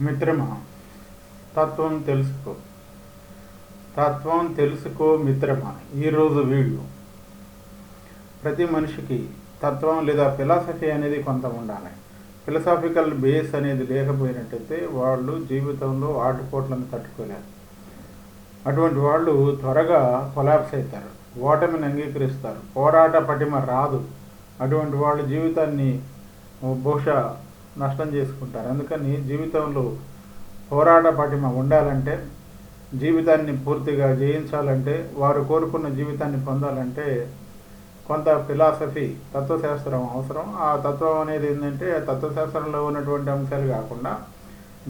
మిత్రమా? తత్వం తెలుసుకో. తత్వం తెలుసుకో మిత్రమా? ఈరోజు వీడియో ప్రతి మనిషికి తత్వం లేదా ఫిలాసఫీ అనేది కొంత ఉండాలి. ఫిలసాఫికల్ బేస్ అనేది లేకపోయినట్టయితే వాళ్ళు జీవితంలో ఆటుపోట్లను తట్టుకోలేరు. అటువంటి వాళ్ళు త్వరగా కొలాప్స్ అవుతారు. ఓటమిని అంగీకరిస్తారు. పోరాట పటిమ రాదు. అటువంటి వాళ్ళ జీవితాన్ని బహుశా నష్టం చేసుకుంటారు. అందుకని జీవితంలో పోరాట పటిమ ఉండాలంటే జీవితాన్ని పూర్తిగా జయించాలంటే వారు కోరుకున్న జీవితాన్ని పొందాలంటే కొంత ఫిలాసఫీ తత్వశాస్త్రం అవసరం. ఆ తత్వం అనేది ఏంటంటే తత్వశాస్త్రంలో ఉన్నటువంటి అంశాలు కాకుండా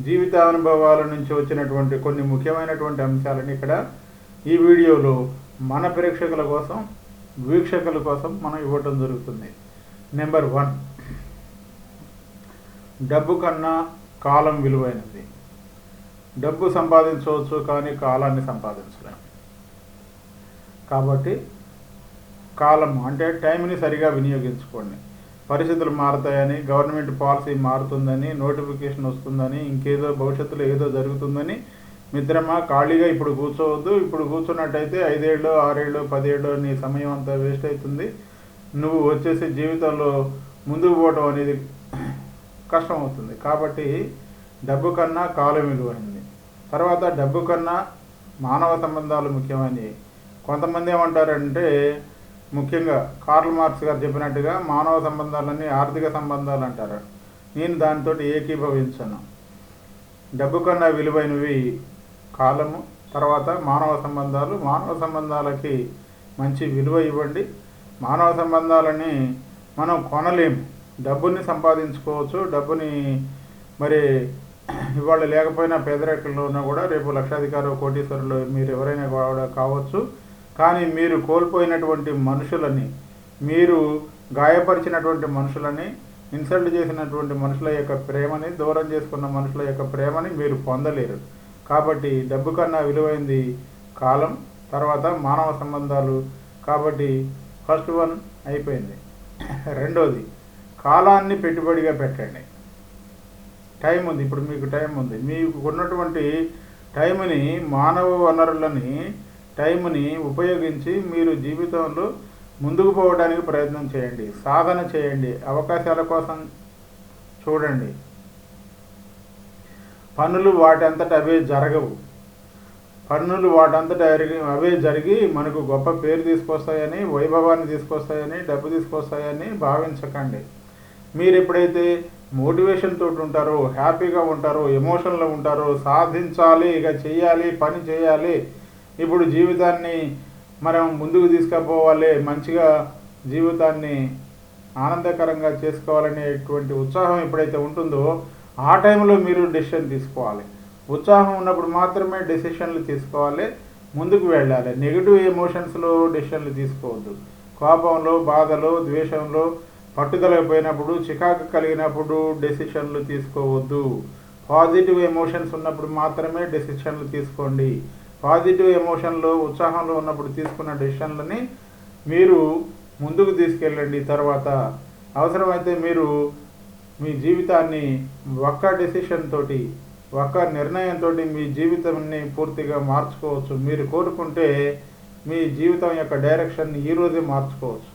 జీవితానుభవాల నుంచి వచ్చినటువంటి కొన్ని ముఖ్యమైనటువంటి అంశాలను ఇక్కడ ఈ వీడియోలో మన ప్రేక్షకుల కోసం వీక్షకుల కోసం మనం ఇవ్వటం జరుగుతుంది. నెంబర్ వన్ డబ్బు కన్నా కాలం విలువైనది. డబ్బు సంపాదించవచ్చు కానీ కాలాన్ని సంపాదించలేము కాబట్టి కాలం అంటే టైంని సరిగా వినియోగించుకోండి. పరిస్థితులు మారుతాయని గవర్నమెంట్ పాలసీ మారుతుందని నోటిఫికేషన్ వస్తుందని ఇంకేదో భవిష్యత్తులో ఏదో జరుగుతుందని మిత్రమా ఖాళీగా ఇప్పుడు కూర్చోవద్దు. ఇప్పుడు కూర్చున్నట్టయితే ఐదేళ్ళు ఆరేళ్ళు పదేళ్ళు నీ సమయం అంతా వేస్ట్ అవుతుంది. నువ్వు వచ్చేసి జీవితంలో ముందుకు పోవటం అనేది కష్టం అవుతుంది కాబట్టి డబ్బు కన్నా కాలం విలువైంది. తర్వాత డబ్బు కన్నా మానవ సంబంధాలు ముఖ్యమైనవి. కొంతమంది ఏమంటారంటే ముఖ్యంగా కార్ల్ మార్క్స్ గారు చెప్పినట్టుగా మానవ సంబంధాలన్నీ ఆర్థిక సంబంధాలు అంటారు. నేను దానితో ఏకీభవించను. డబ్బు కన్నా విలువైనవి కాలము తర్వాత మానవ సంబంధాలు. మానవ సంబంధాలకి మంచి విలువ ఇవ్వండి. మానవ సంబంధాలని మనం కొనలేము. డబ్బుని సంపాదించుకోవచ్చు డబ్బుని మరి ఇవాళ లేకపోయినా పేదరికంలో ఉన్నా కూడా రేపు లక్షాధికారు కోటీశ్వరులు మీరు ఎవరైనా కూడా కావచ్చు. కానీ మీరు కోల్పోయినటువంటి మనుషులని మీరు గాయపరిచినటువంటి మనుషులని ఇన్సల్ట్ చేసినటువంటి మనుషుల యొక్క ప్రేమని దూరం చేసుకున్న మనుషుల యొక్క ప్రేమని మీరు పొందలేరు. కాబట్టి డబ్బు కన్నా విలువైంది కాలం తర్వాత మానవ సంబంధాలు. కాబట్టి ఫస్ట్ వన్ అయిపోయింది. రెండోది కాలాన్ని పెట్టుబడిగా పెట్టండి. టైం ఉంది. ఇప్పుడు మీకు టైం ఉంది. మీకు ఉన్నటువంటి టైంని మానవ వనరులని టైంని ఉపయోగించి మీరు జీవితంలో ముందుకు పోవడానికి ప్రయత్నం చేయండి. సాధన చేయండి. అవకాశాల కోసం చూడండి. పనులు వాటంతట అవే జరగవు. పన్నులు వాటంతట అవే జరిగి మనకు గొప్ప పేరు తీసుకొస్తాయని వైభవాన్ని తీసుకొస్తాయని డబ్బు తీసుకొస్తాయని భావించకండి. మీరు ఎప్పుడైతే మోటివేషన్ తోటి ఉంటారో హ్యాపీగా ఉంటారో ఎమోషన్లో ఉంటారో సాధించాలి ఇక చేయాలి పని చేయాలి ఇప్పుడు జీవితాన్ని మనం ముందుకు తీసుకుపోవాలి మంచిగా జీవితాన్ని ఆనందకరంగా చేసుకోవాలనేటువంటి ఉత్సాహం ఎప్పుడైతే ఉంటుందో ఆ టైంలో మీరు డెసిషన్ తీసుకోవాలి. ఉత్సాహం ఉన్నప్పుడు మాత్రమే డెసిషన్లు తీసుకోవాలి ముందుకు వెళ్ళాలి. నెగిటివ్ ఎమోషన్స్లో డెసిషన్లు తీసుకోవద్దు. కోపంలో బాధలో ద్వేషంలో పట్టుదల పోయినప్పుడు చికాకు కలిగినప్పుడు డెసిషన్లు తీసుకోవద్దు. పాజిటివ్ ఎమోషన్స్ ఉన్నప్పుడు మాత్రమే డెసిషన్లు తీసుకోండి. పాజిటివ్ ఎమోషన్లో ఉత్సాహంలో ఉన్నప్పుడు తీసుకున్న డెసిషన్లని మీరు ముందుకు తీసుకెళ్ళండి తర్వాత. అవసరమైతే మీరు మీ జీవితాన్ని ఒక్క డెసిషన్ తోటి ఒక్క నిర్ణయంతో మీ జీవితాన్ని పూర్తిగా మార్చుకోవచ్చు. మీరు కోరుకుంటే మీ జీవితం యొక్క డైరెక్షన్ ఈరోజే మార్చుకోవచ్చు.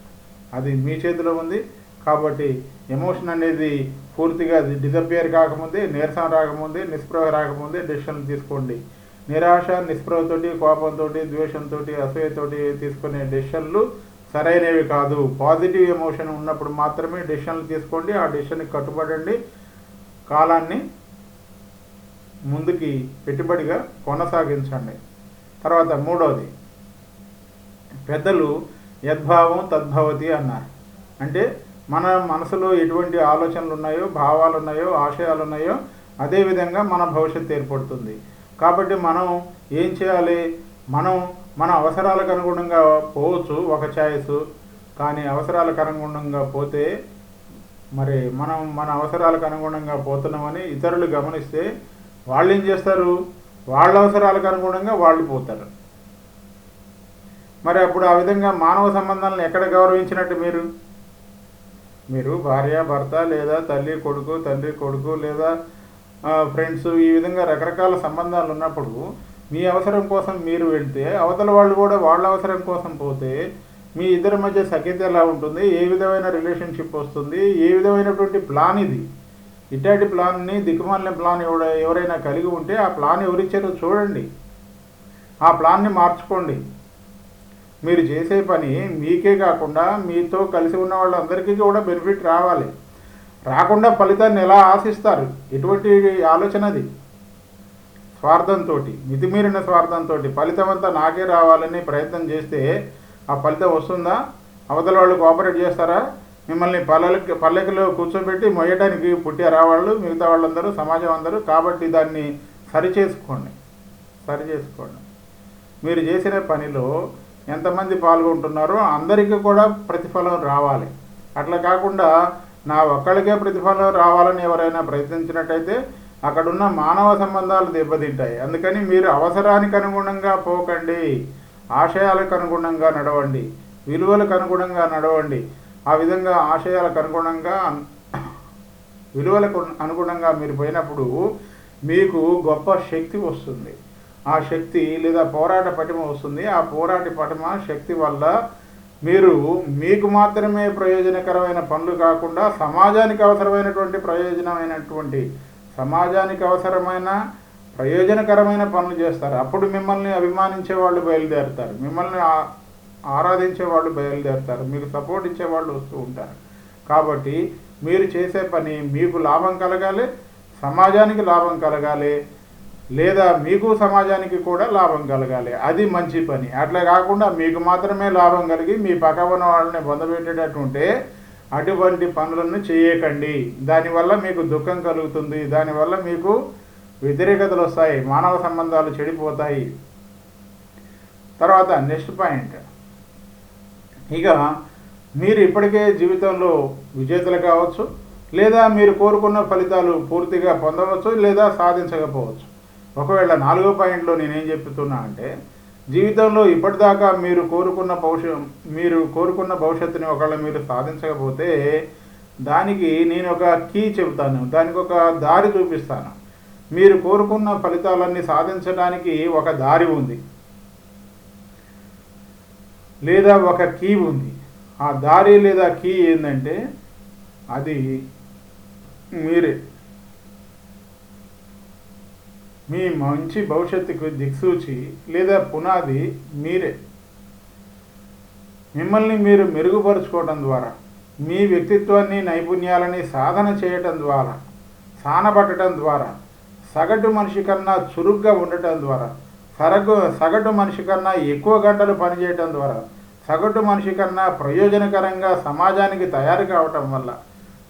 అది మీ చేతిలో ఉంది. కాబట్టి ఎమోషన్ అనేది పూర్తిగా డిజపియర్ కాకముందే నీరసం రాకముందే నిస్పృహ రాకముందే డెసిషన్లు తీసుకోండి. నిరాశ నిస్పృహతోటి కోపంతో ద్వేషంతో అసూయతోటి తీసుకునే డెసిషన్లు సరైనవి కాదు. పాజిటివ్ ఎమోషన్ ఉన్నప్పుడు మాత్రమే డెసిషన్లు తీసుకోండి. ఆ డెసిషన్కి కట్టుబడండి. కాలాన్ని ముందుకి పెట్టుబడిగా కొనసాగించండి. తర్వాత మూడవది పెద్దలు యద్భావం తద్భవతి అన్నారు. అంటే మన మనసులో ఎటువంటి ఆలోచనలు ఉన్నాయో భావాలు ఉన్నాయో ఆశయాలు ఉన్నాయో అదేవిధంగా మన భవిష్యత్తు ఏర్పడుతుంది. కాబట్టి మనం ఏం చేయాలి? మనం మన అవసరాలకు అనుగుణంగా పోవచ్చు ఒక ఛాయిస్. కానీ అవసరాలకు అనుగుణంగా పోతే మరి మనం మన అవసరాలకు అనుగుణంగా పోతున్నామని ఇతరులు గమనిస్తే వాళ్ళు ఏం చేస్తారు? వాళ్ళ అవసరాలకు అనుగుణంగా వాళ్ళు పోతారు. మరి అప్పుడు ఆ విధంగా మానవ సంబంధాలను ఎక్కడ గౌరవించినట్టు మీరు? మీరు భార్య భర్త లేదా తల్లి కొడుకు తండ్రి కొడుకు లేదా ఫ్రెండ్స్ ఈ విధంగా రకరకాల సంబంధాలు ఉన్నప్పుడు మీ అవసరం కోసం మీరు వెళ్తే అవతల వాళ్ళు కూడా వాళ్ళ అవసరం కోసం పోతే మీ ఇద్దరి మధ్య సఖ్యత ఎలా ఉంటుంది? ఏ విధమైన రిలేషన్షిప్ వస్తుంది? ఏ విధమైనటువంటి ప్లాన్ ఇది? ఇట్లాంటి ప్లాన్ని దిక్కుమాలిన ప్లాన్ ఎవడ ఎవరైనా కలిగి ఉంటే ఆ ప్లాన్ ఎవరిచ్చారో చూడండి. ఆ ప్లాన్ని మార్చుకోండి. మీరు చేసే పని మీకే కాకుండా మీతో కలిసి ఉన్న వాళ్ళందరికీ కూడా బెనిఫిట్ రావాలి. రాకుండా ఫలితాన్ని ఎలా ఆశిస్తారు? ఎటువంటి ఆలోచన అది? స్వార్థంతో మితిమీరిన స్వార్థంతో ఫలితం అంతా నాకే రావాలని ప్రయత్నం చేస్తే ఆ ఫలితం వస్తుందా? అవతల వాళ్ళు కోఆపరేట్ చేస్తారా? మిమ్మల్ని పల్లెకి పల్లెకిలో కూర్చోబెట్టి మొయ్యడానికి పుట్టారా వాళ్ళు? మిగతా వాళ్ళందరూ సమాజం అందరూ? కాబట్టి దాన్ని సరిచేసుకోండి. సరిచేసుకోండి. సరి చేసుకోండి మీరు చేసిన పనిలో ఎంతమంది పాల్గొంటున్నారో అందరికీ కూడా ప్రతిఫలం రావాలి. అట్లా కాకుండా నా ఒక్కడికే ప్రతిఫలం రావాలని ఎవరైనా ప్రయత్నించినట్టయితే అక్కడున్న మానవ సంబంధాలు దెబ్బతింటాయి. అందుకని మీరు అవసరానికి అనుగుణంగా పోకండి. ఆశయాలకు అనుగుణంగా నడవండి. విలువలకు అనుగుణంగా నడవండి. ఆ విధంగా ఆశయాలకు అనుగుణంగా విలువలకు అనుగుణంగా మీరు పోయినప్పుడు మీకు గొప్ప శక్తి వస్తుంది. ఆ శక్తి లేదా పోరాట పటిమ వస్తుంది. ఆ పోరాట పటిమ శక్తి వల్ల మీరు మీకు మాత్రమే ప్రయోజనకరమైన పనులు కాకుండా సమాజానికి అవసరమైనటువంటి ప్రయోజనమైనటువంటి సమాజానికి అవసరమైన ప్రయోజనకరమైన పనులు చేస్తారు. అప్పుడు మిమ్మల్ని అభిమానించే వాళ్ళు బయలుదేరుతారు. మిమ్మల్ని ఆరాధించే వాళ్ళు బయలుదేరుతారు. మీకు సపోర్ట్ ఇచ్చే వాళ్ళు వస్తూ ఉంటారు. కాబట్టి మీరు చేసే పని మీకు లాభం కలగాలి సమాజానికి లాభం కలగాలి లేదా మీకు సమాజానికి కూడా లాభం కలగాలి. అది మంచి పని. అట్లా కాకుండా మీకు మాత్రమే లాభం కలిగి మీ పక్క ఉన్న వాళ్ళని పొందబెట్టేటట్టుంటే అటువంటి పనులను చేయకండి. దానివల్ల మీకు దుఃఖం కలుగుతుంది. దానివల్ల మీకు వ్యతిరేకతలు వస్తాయి. మానవ సంబంధాలు చెడిపోతాయి. తర్వాత నెక్స్ట్ పాయింట్. ఇక మీరు ఇప్పటికే జీవితంలో విజేతలు కావచ్చు లేదా మీరు కోరుకున్న ఫలితాలు పూర్తిగా పొందవచ్చు లేదా సాధించకపోవచ్చు. ఒకవేళ నాలుగో పాయింట్లో నేనేం చెప్తున్నా అంటే జీవితంలో ఇప్పటిదాకా మీరు కోరుకున్న భవిష్య మీరు కోరుకున్న భవిష్యత్తుని ఒకవేళ మీరు సాధించకపోతే దానికి నేను ఒక కీ చెబుతాను దానికి ఒక దారి చూపిస్తాను. మీరు కోరుకున్న ఫలితాలన్నీ సాధించడానికి ఒక దారి ఉంది. లేదా ఒక కీ ఉంది. ఆ దారి లేదా కీ ఏంటంటే అది మీరే. మీ మంచి భవిష్యత్తుకు దిక్సూచి లేదా పునాది మీరే. మిమ్మల్ని మీరు మెరుగుపరుచుకోవడం ద్వారా మీ వ్యక్తిత్వాన్ని నైపుణ్యాలని సాధన చేయటం ద్వారా సానబట్టడం ద్వారా సగటు మనిషి కన్నా చురుగ్గా ఉండటం ద్వారా సరగు సగటు మనిషి కన్నా ఎక్కువ గంటలు పనిచేయటం ద్వారా సగటు మనిషి కన్నా ప్రయోజనకరంగా సమాజానికి తయారు కావటం వల్ల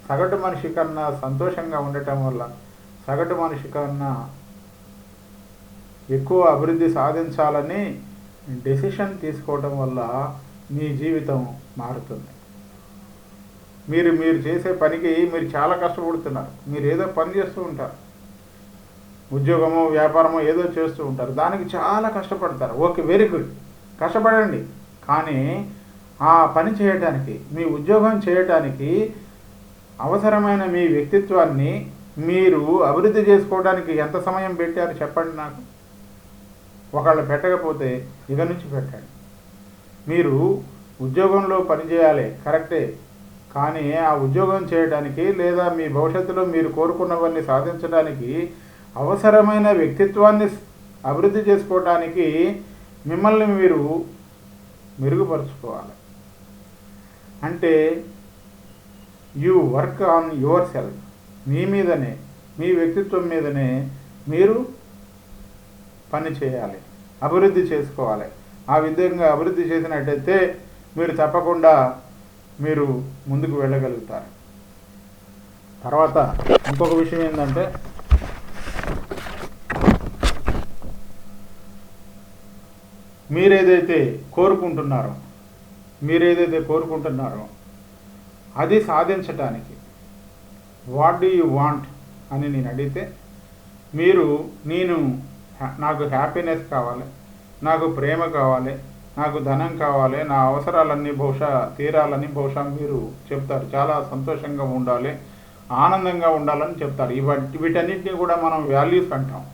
సగటు మనిషి కన్నా సంతోషంగా ఉండటం వల్ల సగటు మనిషి కన్నా ఎక్కువ అభివృద్ధి సాధించాలని డెసిషన్ తీసుకోవడం వల్ల మీ జీవితం మారుతుంది. మీరు మీరు చేసే పనికి మీరు చాలా కష్టపడుతున్నారు. మీరు ఏదో పని చేస్తూ ఉంటారు. ఉద్యోగమో వ్యాపారమో ఏదో చేస్తూ ఉంటారు. దానికి చాలా కష్టపడతారు. ఓకే వెరీ గుడ్ కష్టపడండి. కానీ ఆ పని చేయటానికి మీ ఉద్యోగం చేయటానికి అవసరమైన మీ వ్యక్తిత్వాన్ని మీరు అభివృద్ధి చేసుకోవడానికి ఎంత సమయం పెట్టారు చెప్పండి నాకు. ఒకళ్ళు పెట్టకపోతే ఇక నుంచి పెట్టండి. మీరు ఉద్యోగంలో పనిచేయాలి కరెక్టే. కానీ ఆ ఉద్యోగం చేయడానికి లేదా మీ భవిష్యత్తులో మీరు కోరుకున్నవన్నీ సాధించడానికి అవసరమైన వ్యక్తిత్వాన్ని అభివృద్ధి చేసుకోవడానికి మిమ్మల్ని మీరు మెరుగుపరుచుకోవాలి. అంటే you work on your self. మీ మీదనే మీ వ్యక్తిత్వం మీదనే మీరు పని చేయాలి అభివృద్ధి చేసుకోవాలి. ఆ విధంగా అభివృద్ధి చేసినట్టయితే మీరు తప్పకుండా మీరు ముందుకు వెళ్ళగలుగుతారు. తర్వాత ఇంకొక విషయం ఏంటంటే మీరేదైతే కోరుకుంటున్నారో మీరేదైతే కోరుకుంటున్నారో అది సాధించటానికి వాట్ డూ యూ వాంట్ అని నేను అడిగితే మీరు నేను నాకు హ్యాపీనెస్ కావాలి నాకు ప్రేమ కావాలి నాకు ధనం కావాలి నా అవసరాలన్నీ బహుశా తీరాలని బహుశా మీరు చెప్తారు. చాలా సంతోషంగా ఉండాలి ఆనందంగా ఉండాలని చెప్తారు. ఇవ వీటన్నిటిని కూడా మనం వాల్యూస్ అంటాం.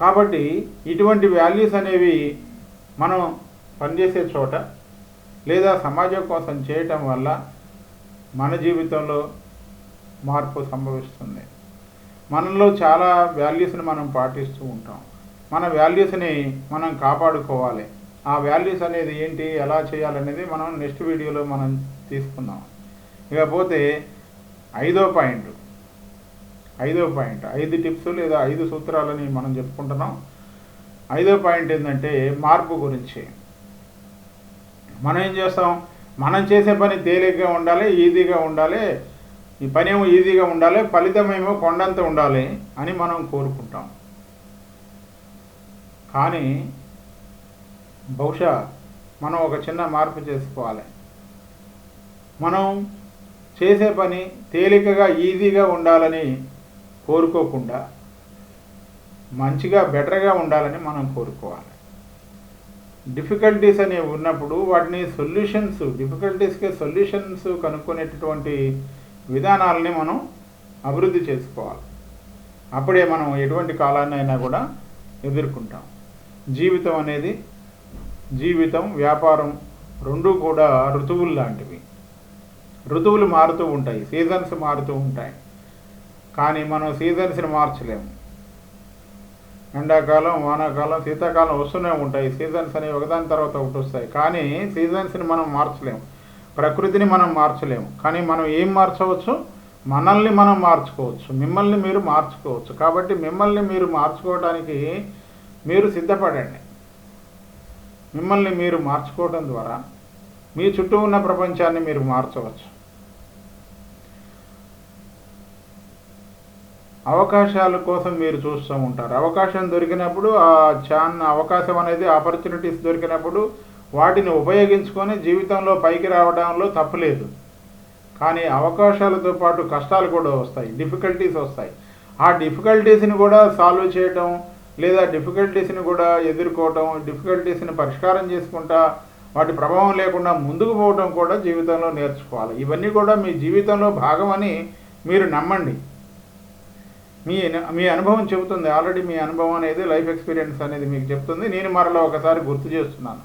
కాబట్టి ఇటువంటి వాల్యూస్ అనేవి మనం పనిచేసే చోట లేదా సమాజం కోసం చేయటం వల్ల మన జీవితంలో మార్పు సంభవిస్తుంది. మనలో చాలా వాల్యూస్ని మనం పాటిస్తూ ఉంటాం. మన వాల్యూస్ని మనం కాపాడుకోవాలి. ఆ వాల్యూస్ అనేది ఏంటి ఎలా చేయాలనేది మనం నెక్స్ట్ వీడియోలో మనం తీసుకుందాం. ఇకపోతే ఐదో పాయింట్ ఐదో పాయింట్ ఐదు టిప్స్ లేదా ఐదు సూత్రాలని మనం చెప్పుకుంటున్నాం. ఐదో పాయింట్ ఏంటంటే మార్పు గురించి. మనం ఏం చేస్తాం? మనం చేసే పని తేలిగ్గా ఉండాలి ఈజీగా ఉండాలి. ఈ పని ఏమో ఈజీగా ఉండాలి ఫలితం ఏమో కొండంత ఉండాలి అని మనం కోరుకుంటాం. కానీ బహుశా మనం ఒక చిన్న మార్పు చేసుకోవాలి. మనం చేసే పని తేలికగా ఈజీగా ఉండాలని కోరుకోకుండా మంచిగా బెటర్గా ఉండాలని మనం కోరుకోవాలి. డిఫికల్టీస్ అనేవి ఉన్నప్పుడు వాటిని సొల్యూషన్స్ డిఫికల్టీస్కి సొల్యూషన్స్ కనుక్కునేటటువంటి విధానాలని మనం అభివృద్ధి చేసుకోవాలి. అప్పుడే మనం ఎటువంటి కాలాన్ని అయినా కూడా ఎదుర్కొంటాం. జీవితం అనేది జీవితం వ్యాపారం రెండూ కూడా ఋతువులు లాంటివి. ఋతువులు మారుతూ ఉంటాయి సీజన్స్ మారుతూ ఉంటాయి. కానీ మనం సీజన్స్ని మార్చలేము. ఎండాకాలం వానాకాలం శీతాకాలం వస్తూనే ఉంటాయి. సీజన్స్ అనేవి ఒకదాని తర్వాత ఒకటి వస్తాయి. కానీ సీజన్స్ని మనం మార్చలేము. ప్రకృతిని మనం మార్చలేము. కానీ మనం ఏం మార్చవచ్చు? మనల్ని మనం మార్చుకోవచ్చు. మిమ్మల్ని మీరు మార్చుకోవచ్చు. కాబట్టి మిమ్మల్ని మీరు మార్చుకోవడానికి మీరు సిద్ధపడండి. మిమ్మల్ని మీరు మార్చుకోవడం ద్వారా మీ చుట్టూ ఉన్న ప్రపంచాన్ని మీరు మార్చవచ్చు. అవకాశాల కోసం మీరు చూస్తూ ఉంటారు. అవకాశం దొరికినప్పుడు ఆ ఛాన్ అవకాశం అనేది ఆపర్చునిటీస్ దొరికినప్పుడు వాటిని ఉపయోగించుకొని జీవితంలో పైకి రావడంలో తప్పులేదు. కానీ అవకాశాలతో పాటు కష్టాలు కూడా వస్తాయి డిఫికల్టీస్ వస్తాయి. ఆ డిఫికల్టీస్ని కూడా సాల్వ్ చేయటం లేదా డిఫికల్టీస్ని కూడా ఎదుర్కోవటం డిఫికల్టీస్ని పరిష్కారం చేసుకుంటా వాటి ప్రభావం లేకుండా ముందుకు పోవటం కూడా జీవితంలో నేర్చుకోవాలి. ఇవన్నీ కూడా మీ జీవితంలో భాగమని మీరు నమ్మండి. మీ మీ అనుభవం చెబుతుంది. ఆల్రెడీ మీ అనుభవం అనేది లైఫ్ ఎక్స్పీరియన్స్ అనేది మీకు చెప్తుంది. నేను మరలా ఒకసారి గుర్తు చేస్తున్నాను.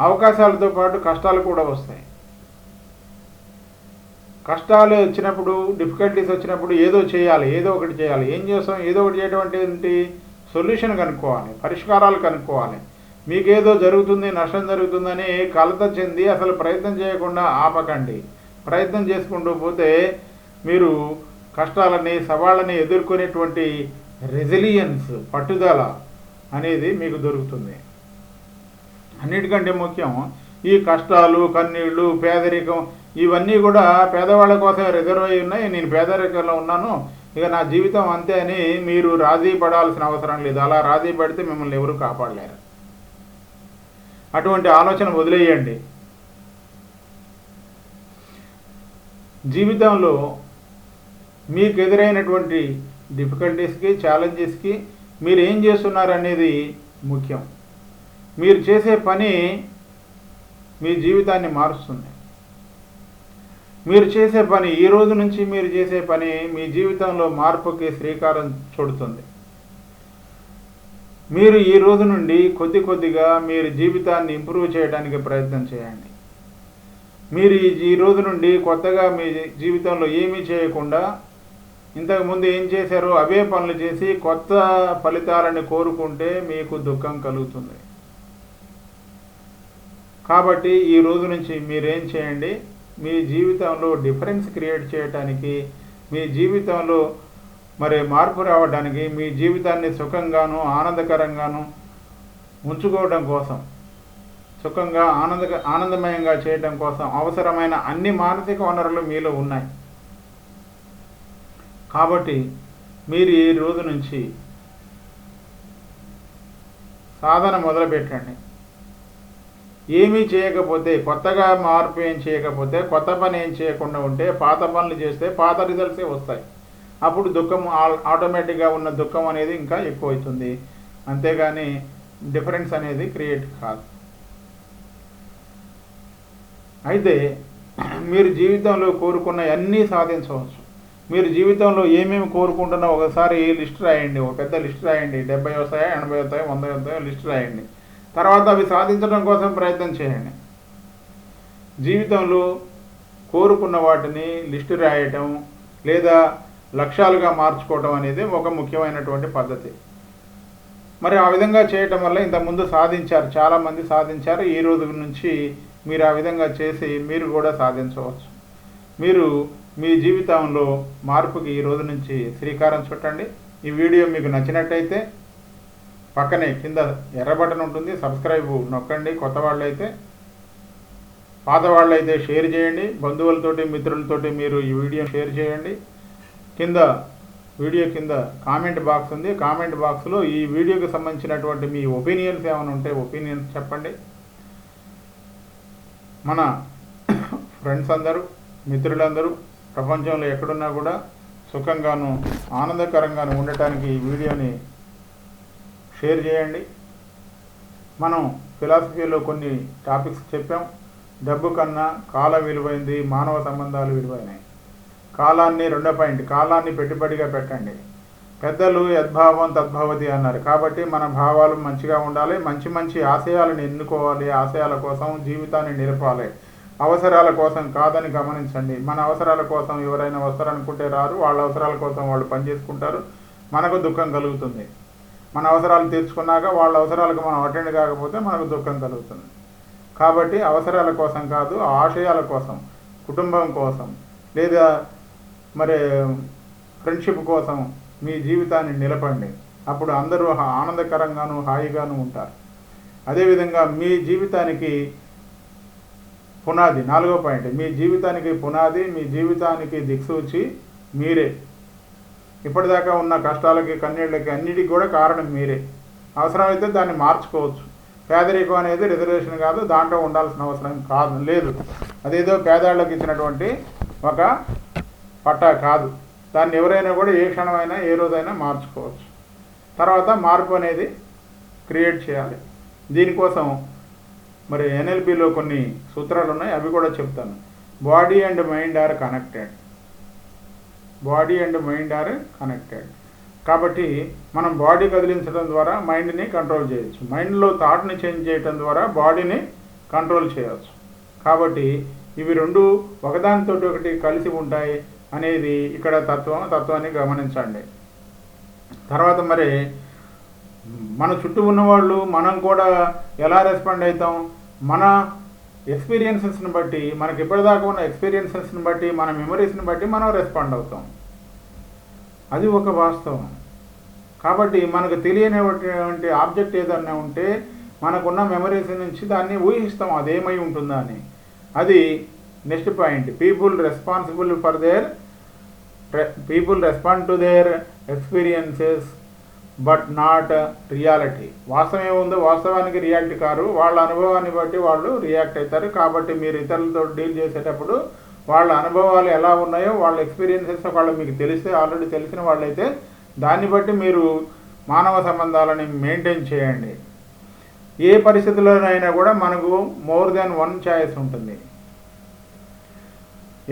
అవకాశాలతో పాటు కష్టాలు కూడా వస్తాయి. కష్టాలు వచ్చినప్పుడు డిఫికల్టీస్ వచ్చినప్పుడు ఏదో చేయాలి ఏదో ఒకటి చేయాలి. ఏం చేస్తాం? ఏదో ఒకటి చేయడం అంటే ఏంటి? సొల్యూషన్ కనుక్కోవాలి పరిష్కారాలు కనుక్కోవాలి. మీకేదో జరుగుతుంది నష్టం జరుగుతుందని కలత చెంది అసలు ప్రయత్నం చేయకుండా ఆపకండి. ప్రయత్నం చేసుకుంటూ పోతే మీరు కష్టాలని సవాళ్ళని ఎదుర్కొనేటువంటి రెసిలియన్స్ పట్టుదల అనేది మీకు దొరుకుతుంది. అన్నిటికంటే ముఖ్యం ఈ కష్టాలు కన్నీళ్ళు పేదరికం ఇవన్నీ కూడా పేదవాళ్ళ కోసం రిజర్వ్ అయి ఉన్నాయి. నేను పేదరికంలో ఉన్నాను. ఇక నా జీవితం అంతే అని మీరు రాజీ పడాల్సిన అవసరం లేదు. అలా రాజీ పడితే మిమ్మల్ని ఎవరు కాపాడలేరు. అటువంటి ఆలోచన వదిలేయండి. జీవితంలో మీకు ఎదురైనటువంటి డిఫికల్టీస్కి ఛాలెంజెస్కి మీరు ఏం చేస్తున్నారు అనేది ముఖ్యం. మీరు చేసే పని మీ జీవితాన్ని మారుస్తుంది. మీరు చేసే పని ఈ రోజు నుంచి మీరు చేసే పని మీ జీవితంలో మార్పుకి శ్రీకారం చుడుతుంది. మీరు ఈ రోజు నుండి కొద్ది కొద్దిగా మీరు జీవితాన్ని ఇంప్రూవ్ చేయడానికి ప్రయత్నం చేయండి. మీరు ఈ రోజు నుండి కొత్తగా మీ జీవితంలో ఏమీ చేయకుండా ఇంతకుముందు ఏం చేశారో అవే పనులు చేసి కొత్త ఫలితాలను కోరుకుంటే మీకు దుఃఖం కలుగుతుంది. కాబట్టి ఈ రోజు నుంచి మీరేం చేయండి? మీ జీవితంలో డిఫరెన్స్ క్రియేట్ చేయటానికి మీ జీవితంలో మరి మార్పు రావడానికి మీ జీవితాన్ని సుఖంగాను ఆనందకరంగాను ఉంచుకోవడం కోసం సుఖంగా ఆనంద ఆనందమయంగా చేయడం కోసం అవసరమైన అన్ని మానసిక వనరులు మీలో ఉన్నాయి. కాబట్టి మీరు ఈ రోజు నుంచి సాధన మొదలుపెట్టండి. ఏమీ చేయకపోతే కొత్తగా మార్పు ఏం చేయకపోతే కొత్త పని ఏం చేయకుండా ఉంటే పాత పనులు చేస్తే పాత రిజల్ట్సే వస్తాయి. అప్పుడు దుఃఖం ఆటోమేటిక్గా ఉన్న దుఃఖం అనేది ఇంకా ఎక్కువ అవుతుంది అంతేగాని డిఫరెన్స్ అనేది క్రియేట్ కాదు. అయితే మీరు జీవితంలో కోరుకున్న అన్నీ సాధించవచ్చు. మీరు జీవితంలో ఏమేమి కోరుకుంటున్నా ఒకసారి లిస్ట్ రాయండి. ఒక పెద్ద లిస్ట్ రాయండి. డెబ్బై వస్తాయా ఎనభై వస్తాయా వంద వస్తాయో లిస్ట్ రాయండి. తర్వాత అవి సాధించడం కోసం ప్రయత్నం చేయండి. జీవితంలో కోరుకున్న వాటిని లిస్టు రాయటం లేదా లక్ష్యాలుగా మార్చుకోవటం అనేది ఒక ముఖ్యమైనటువంటి పద్ధతి. మరి ఆ విధంగా చేయటం వల్ల ఇంతకుముందు సాధించారు చాలామంది సాధించారు. ఈ రోజు నుంచి మీరు ఆ విధంగా చేసి మీరు కూడా సాధించవచ్చు. మీరు మీ జీవితంలో మార్పుకి ఈ రోజు నుంచి శ్రీకారం చుట్టండి. ఈ వీడియో మీకు నచ్చినట్టయితే పక్కనే కింద ఎర్ర బటన్ ఉంటుంది సబ్స్క్రైబ్ నొక్కండి. కొత్త వాళ్ళైతే పాత వాళ్ళు అయితే షేర్ చేయండి. బంధువులతోటి మిత్రులతోటి మీరు ఈ వీడియో షేర్ చేయండి. కింద వీడియో కింద కామెంట్ బాక్స్ ఉంది. కామెంట్ బాక్స్లో ఈ వీడియోకి సంబంధించినటువంటి మీ ఒపీనియన్స్ ఏమైనా ఉంటే ఒపీనియన్స్ చెప్పండి. మన ఫ్రెండ్స్ అందరూ మిత్రులందరూ ప్రపంచంలో ఎక్కడున్నా కూడా సుఖంగాను ఆనందకరంగాను ఉండటానికి ఈ వీడియోని షేర్ చేయండి. మనం ఫిలాసఫీలో కొన్ని టాపిక్స్ చెప్పాం. డబ్బు కన్నా కాల విలువైంది మానవ సంబంధాలు విలువైనవి కాలాన్ని రెండో పాయింట్ కాలాన్ని పెట్టుబడిగా పెట్టండి. పెద్దలు యద్భావం తద్భవతి అన్నారు. కాబట్టి మన భావాలు మంచిగా ఉండాలి. మంచి మంచి ఆశయాలను ఎన్నుకోవాలి. ఆశయాల కోసం జీవితాన్ని నిలపాలి. అవసరాల కోసం కాదని గమనించండి. మన అవసరాల కోసం ఎవరైనా వస్తారనుకుంటే రారు. వాళ్ళ అవసరాల కోసం వాళ్ళు పనిచేసుకుంటారు మనకు దుఃఖం కలుగుతుంది. మన అవసరాలు తీర్చుకున్నాక వాళ్ళ అవసరాలకు మనం అటెండ్ కాకపోతే మనకు దుఃఖం కలుగుతుంది. కాబట్టి అవసరాల కోసం కాదు ఆశయాల కోసం కుటుంబం కోసం లేదా మరి ఫ్రెండ్షిప్ కోసం మీ జీవితాన్ని నిలపండి. అప్పుడు అందరూ ఆనందకరంగాను హాయిగాను ఉంటారు. అదేవిధంగా మీ జీవితానికి పునాది నాలుగో పాయింట్ మీ జీవితానికి పునాది మీ జీవితానికి దిక్సూచి మీరే. ఇప్పటిదాకా ఉన్న కష్టాలకి కన్నీళ్ళకి అన్నిటికి కూడా కారణం మీరే. అవసరమైతే దాన్ని మార్చుకోవచ్చు. పేదరికం అనేది రిజర్వేషన్ కాదు దాంట్లో ఉండాల్సిన అవసరం కాదు లేదు. అదేదో పేదవాళ్ళకి ఇచ్చినటువంటి ఒక పట్టా కాదు. దాన్ని ఎవరైనా కూడా ఏ క్షణమైనా ఏ రోజైనా మార్చుకోవచ్చు. తర్వాత మార్పు అనేది క్రియేట్ చేయాలి. దీనికోసం మరి ఎన్ఎల్పిలో కొన్ని సూత్రాలు ఉన్నాయి అవి కూడా చెప్తాను. Body and mind are connected. Body and mind are connected. కాబట్టి మనం బాడీ కదిలించడం ద్వారా మైండ్ని కంట్రోల్ చేయొచ్చు. మైండ్లో థాట్ని చేంజ్ చేయడం ద్వారా బాడీని కంట్రోల్ చేయవచ్చు కాబట్టి ఇవి రెండు ఒకదానితో ఒకటి కలిసి ఉంటాయి అనేది ఇక్కడ తత్వం తత్వాన్ని గమనించండి. తర్వాత మరి మన చుట్టూ ఉన్నవాళ్ళు మనం కూడా ఎలా రెస్పాండ్ అవుతాం? మన ఎక్స్పీరియన్సెస్ని బట్టి మనకి ఇప్పటిదాకా ఉన్న ఎక్స్పీరియన్సెస్ని బట్టి మన మెమరీస్ని బట్టి మనం రెస్పాండ్ అవుతాం. అది ఒక వాస్తవం. కాబట్టి మనకు తెలియనిటువంటి ఆబ్జెక్ట్ ఏదన్నా ఉంటే మనకున్న మెమరీస్ నుంచి దాన్ని ఊహిస్తాం అదేమై ఉంటుందా అని. అది next point people responsible for their people respond to their experiences but not reality. వాస్తవం ఏముందో వాస్తవానికి రియాక్ట్ కారు. వాళ్ళ అనుభవాన్ని బట్టి వాళ్ళు రియాక్ట్ అవుతారు. కాబట్టి మీరు ఇతరులతో డీల్ చేసేటప్పుడు వాళ్ళ అనుభవాలు ఎలా ఉన్నాయో వాళ్ళ ఎక్స్పీరియన్సెస్ వాళ్ళు మీకు తెలిస్తే ఆల్రెడీ తెలిసిన వాళ్ళైతే దాన్ని బట్టి మీరు మానవ సంబంధాలని మెయింటైన్ చేయండి. ఏ పరిస్థితుల్లోనైనా కూడా మనకు మోర్ దాన్ వన్ ఛాయిస్ ఉంటుంది.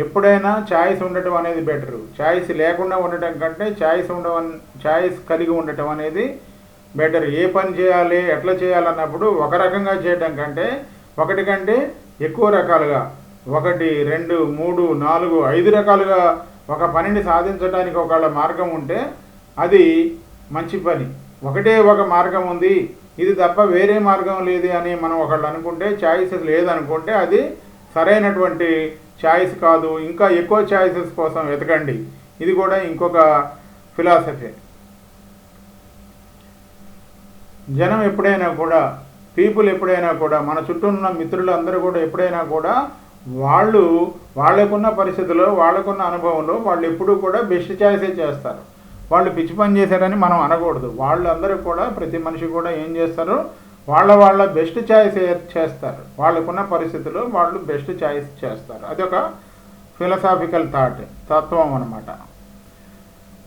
ఎప్పుడైనా ఛాయిస్ ఉండటం అనేది బెటర్. ఛాయిస్ లేకుండా ఉండటం కంటే ఛాయిస్ ఉండవన్ ఛాయిస్ కలిగి ఉండటం అనేది బెటర్. ఏ పని చేయాలి ఎట్లా చేయాలన్నప్పుడు ఒక రకంగా చేయడం కంటే ఒకటి కంటే ఎక్కువ రకాలుగా ఒకటి రెండు మూడు నాలుగు ఐదు రకాలుగా ఒక పనిని సాధించడానికి ఒకళ్ళ మార్గం ఉంటే అది మంచి పని. ఒకటే ఒక మార్గం ఉంది ఇది తప్ప వేరే మార్గం లేదు అని మనం ఒకళ్ళు అనుకుంటే ఛాయిస్ లేదనుకుంటే అది సరైనటువంటి ఛాయిస్ కాదు ఇంకా ఎక్కువ ఛాయిసెస్ కోసం వెతకండి. ఇది కూడా ఇంకొక ఫిలాసఫీ. జనం ఎప్పుడైనా కూడా పీపుల్ ఎప్పుడైనా కూడా మన చుట్టూ ఉన్న మిత్రులు అందరూ కూడా ఎప్పుడైనా కూడా వాళ్ళు వాళ్ళకున్న పరిస్థితుల్లో వాళ్ళకున్న అనుభవంలో వాళ్ళు ఎప్పుడూ కూడా బెస్ట్ ఛాయిసే చేస్తారు. వాళ్ళు పిచ్చి పని చేశారని మనం అనకూడదు. వాళ్ళందరూ కూడా ప్రతి మనిషి కూడా ఏం చేస్తారు? వాళ్ళ వాళ్ళ బెస్ట్ ఛాయిస్ చేస్తారు? వాళ్ళకున్న పరిస్థితుల్లో వాళ్ళు బెస్ట్ ఛాయిస్ చేస్తారు. అదొక ఫిలసాఫికల్ థాట్ తత్వం అన్నమాట.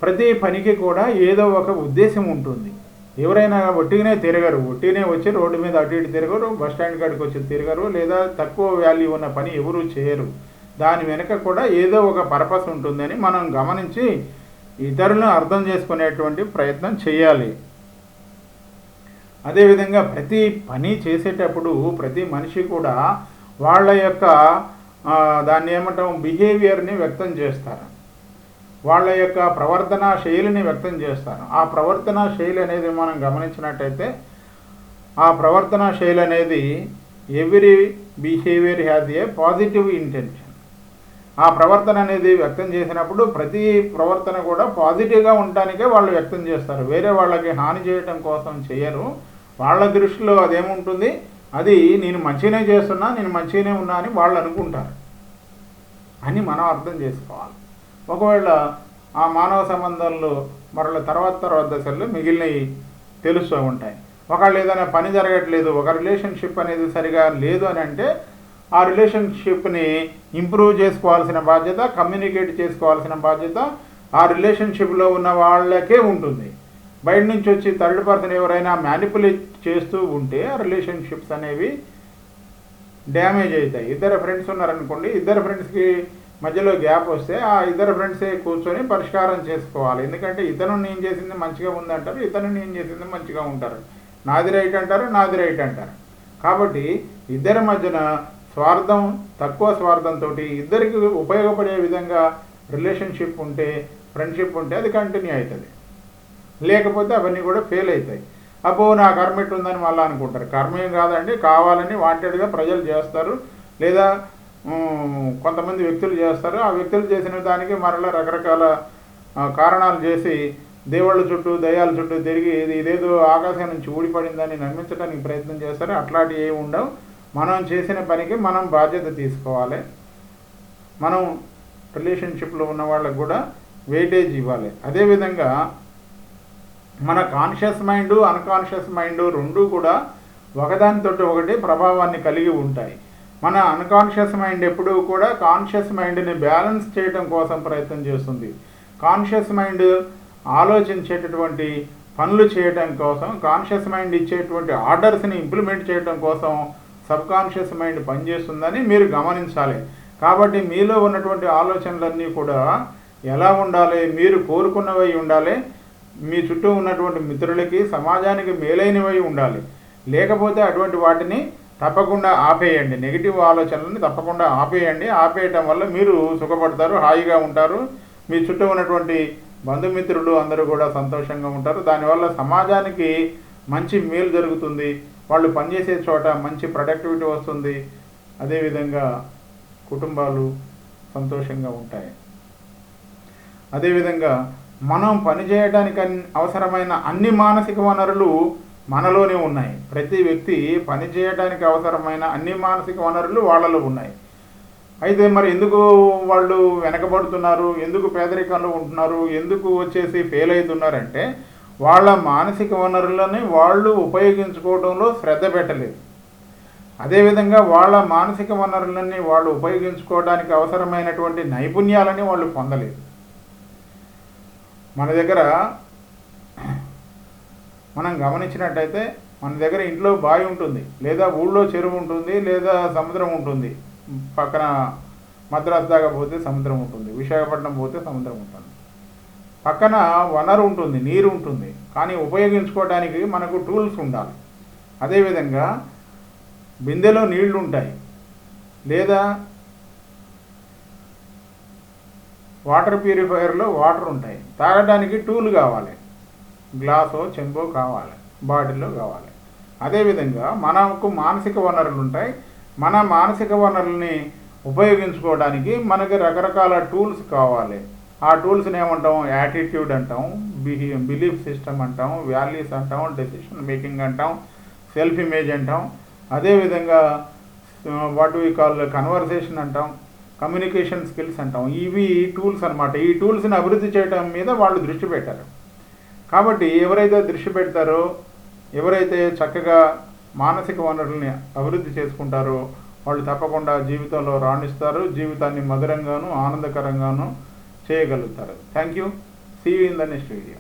ప్రతి పనికి కూడా ఏదో ఒక ఉద్దేశం ఉంటుంది. ఎవరైనా ఒట్టిగానే తిరగరు. ఒట్టిగానే వచ్చి రోడ్డు మీద అటు ఇటు తిరగరు బస్ స్టాండ్ కాడికి వచ్చి తిరగరు లేదా తక్కువ వాల్యూ ఉన్న పని ఎవరు చేయరు. దాని వెనుక కూడా ఏదో ఒక పర్పస్ ఉంటుందని మనం గమనించి ఇతరులను అర్థం చేసుకునేటువంటి ప్రయత్నం చేయాలి. అదేవిధంగా ప్రతి పని చేసేటప్పుడు ప్రతి మనిషి కూడా వాళ్ళ యొక్క దాన్ని ఏమంటాం బిహేవియర్ని వ్యక్తం చేస్తారు. వాళ్ళ యొక్క ప్రవర్తన శైలిని వ్యక్తం చేస్తారు. ఆ ప్రవర్తన శైలి అనేది మనం గమనించినట్టయితే ఆ ప్రవర్తన శైలి అనేది every behaviour has a positive intention ఆ ప్రవర్తన అనేది వ్యక్తం చేసినప్పుడు ప్రతి ప్రవర్తన కూడా పాజిటివ్గా ఉండటానికే వాళ్ళు వ్యక్తం చేస్తారు. వేరే వాళ్ళకి హాని చేయటం కోసం చేయరు. వాళ్ళ దృష్టిలో అదేముంటుంది? అది నేను మంచిగానే చేస్తున్నా నేను మంచిగానే ఉన్నా అని వాళ్ళు అనుకుంటారు. అని మనం అర్థం చేసుకోవాలి. ఒకవేళ ఆ మానవ సంబంధాల్లో మరల తర్వాత తర్వాత దశల్లో మిగిలినవి తెలుస్తూ ఉంటాయి. ఒకళ్ళు ఏదైనా పని జరగట్లేదు ఒక రిలేషన్షిప్ అనేది సరిగా లేదు అని అంటే ఆ రిలేషన్షిప్ని ఇంప్రూవ్ చేసుకోవాల్సిన బాధ్యత కమ్యూనికేట్ చేసుకోవాల్సిన బాధ్యత ఆ రిలేషన్షిప్లో ఉన్న వాళ్ళకే ఉంటుంది. బయట నుంచి వచ్చి థర్డ్ పర్సన్ ఎవరైనా మ్యానిపులేట్ చేస్తూ ఉంటే ఆ రిలేషన్షిప్స్ అనేవి డ్యామేజ్ అవుతాయి. ఇద్దరు ఫ్రెండ్స్ ఉన్నారనుకోండి ఇద్దరు ఫ్రెండ్స్కి మధ్యలో గ్యాప్ వస్తే ఆ ఇద్దరు ఫ్రెండ్సే కూర్చొని పరిష్కారం చేసుకోవాలి. ఎందుకంటే ఇతను నేను చేసింది మంచిగా ఉందంటారు ఇతను నేను చేసింది మంచిగా ఉంటారు. నాది రైట్ అంటారు నాది రైట్ అంటారు. కాబట్టి ఇద్దరి మధ్యన స్వార్థం తక్కువ స్వార్థంతో ఇద్దరికి ఉపయోగపడే విధంగా రిలేషన్షిప్ ఉంటే ఫ్రెండ్షిప్ ఉంటే అది కంటిన్యూ అవుతుంది. లేకపోతే అవన్నీ కూడా ఫెయిల్ అవుతాయి. అబ్బో నా కర్మ ఉందని మళ్ళీ అనుకుంటారు. కర్మ ఏం కాదండి కావాలని వాంటెడ్గా ప్రజలు చేస్తారు. లేదా కొంతమంది వ్యక్తులు చేస్తారు. ఆ వ్యక్తులు చేసిన దానికి మరలా రకరకాల కారణాలు చేసి దేవుళ్ళ చుట్టూ దయాల చుట్టూ తిరిగి ఇది ఇదేదో ఆకాశం నుంచి ఊడిపడిందని నమ్మించడానికి ప్రయత్నం చేస్తారు. అట్లాంటివి ఏమి ఉండవు. మనం చేసిన పనికి మనం బాధ్యత తీసుకోవాలి. మనం రిలేషన్షిప్లో ఉన్న వాళ్ళకు కూడా వెయిటేజ్ ఇవ్వాలి. అదేవిధంగా మన కాన్షియస్ మైండ్ అన్కాన్షియస్ మైండ్ రెండూ కూడా ఒకదానితో ఒకటి ప్రభావాన్ని కలిగి ఉంటాయి. మన అన్కాన్షియస్ మైండ్ ఎప్పుడూ కూడా కాన్షియస్ మైండ్ని బ్యాలెన్స్ చేయడం కోసం ప్రయత్నం చేస్తుంది. కాన్షియస్ మైండ్ ఆలోచించేటటువంటి పనులు చేయటం కోసం కాన్షియస్ మైండ్ ఇచ్చేటువంటి ఆర్డర్స్ని ఇంప్లిమెంట్ చేయడం కోసం సబ్ కాన్షియస్ మైండ్ పనిచేస్తుందని మీరు గమనించాలి. కాబట్టి మీలో ఉన్నటువంటి ఆలోచనలన్నీ కూడా ఎలా ఉండాలి మీరు కోరుకున్నవై ఉండాలి మీ చుట్టూ ఉన్నటువంటి మిత్రులకి సమాజానికి మేలైనవి ఉండాలి. లేకపోతే అటువంటి వాటిని తప్పకుండా ఆపేయండి. నెగిటివ్ ఆలోచనలను తప్పకుండా ఆపేయండి. ఆపేయటం వల్ల మీరు సుఖపడతారు హాయిగా ఉంటారు. మీ చుట్టూ ఉన్నటువంటి బంధుమిత్రులు అందరూ కూడా సంతోషంగా ఉంటారు. దానివల్ల సమాజానికి మంచి మేలు జరుగుతుంది. వాళ్ళు పనిచేసే చోట మంచి ప్రొడక్టివిటీ వస్తుంది. అదేవిధంగా కుటుంబాలు సంతోషంగా ఉంటాయి. అదేవిధంగా మనం పనిచేయడానికి అన్- అవసరమైన అన్ని మానసిక వనరులు మనలోనే ఉన్నాయి. ప్రతి వ్యక్తి పనిచేయడానికి అవసరమైన అన్ని మానసిక వనరులు వాళ్ళలో ఉన్నాయి. అయితే మరి ఎందుకు వాళ్ళు వెనకబడుతున్నారు? ఎందుకు పేదరికంలో ఉంటున్నారు? ఎందుకు వచ్చేసి ఫెయిల్ అవుతున్నారంటే వాళ్ళ మానసిక వనరులని వాళ్ళు ఉపయోగించుకోవడంలో శ్రద్ధ పెట్టలేదు. అదేవిధంగా వాళ్ళ మానసిక వనరులని వాళ్ళు ఉపయోగించుకోవడానికి అవసరమైనటువంటి నైపుణ్యాలని వాళ్ళు పొందలేదు. మన దగ్గర మనం గమనించినట్టయితే మన దగ్గర ఇంట్లో బావి ఉంటుంది. లేదా ఊళ్ళో చెరువు ఉంటుంది లేదా సముద్రం ఉంటుంది. పక్కన మద్రాసు దాకా పోతే సముద్రం ఉంటుంది. విశాఖపట్నం పోతే సముద్రం ఉంటుంది. పక్కన వనరు ఉంటుంది నీరు ఉంటుంది. కానీ ఉపయోగించుకోవడానికి మనకు టూల్స్ ఉండాలి. అదేవిధంగా బిందెలో నీళ్ళు ఉంటాయి లేదా వాటర్ ప్యూరిఫైయర్లో వాటర్ ఉంటాయి. తాగడానికి టూల్ కావాలి. గ్లాసో చెంబో కావాలి. బాటిల్లో కావాలి. అదేవిధంగా మనకు మానసిక వనరులు ఉంటాయి. మన మానసిక వనరుల్ని ఉపయోగించుకోవడానికి మనకి రకరకాల టూల్స్ కావాలి. ఆ టూల్స్ని ఏమంటాం? యాటిట్యూడ్ అంటాం బిహి బిలీఫ్ సిస్టమ్ అంటాం వాల్యూస్ అంటాం డెసిషన్ మేకింగ్ అంటాం సెల్ఫ్ ఇమేజ్ అంటాం. అదేవిధంగా వాట్ వి కాల్ కన్వర్సేషన్ అంటాం. కమ్యూనికేషన్ స్కిల్స్ అంటాం. ఇవి టూల్స్ అనమాట ఈ టూల్స్ని అభివృద్ధి చేయడం మీద వాళ్ళు దృష్టి పెట్టారు. కాబట్టి ఎవరైతే దృష్టి పెడతారో ఎవరైతే చక్కగా మానసిక వనరుల్ని అభివృద్ధి చేసుకుంటారో వాళ్ళు తప్పకుండా జీవితంలో రాణిస్తారు. జీవితాన్ని మధురంగాను ఆనందకరంగాను చేయగలుగుతారు. Thank you see in the next video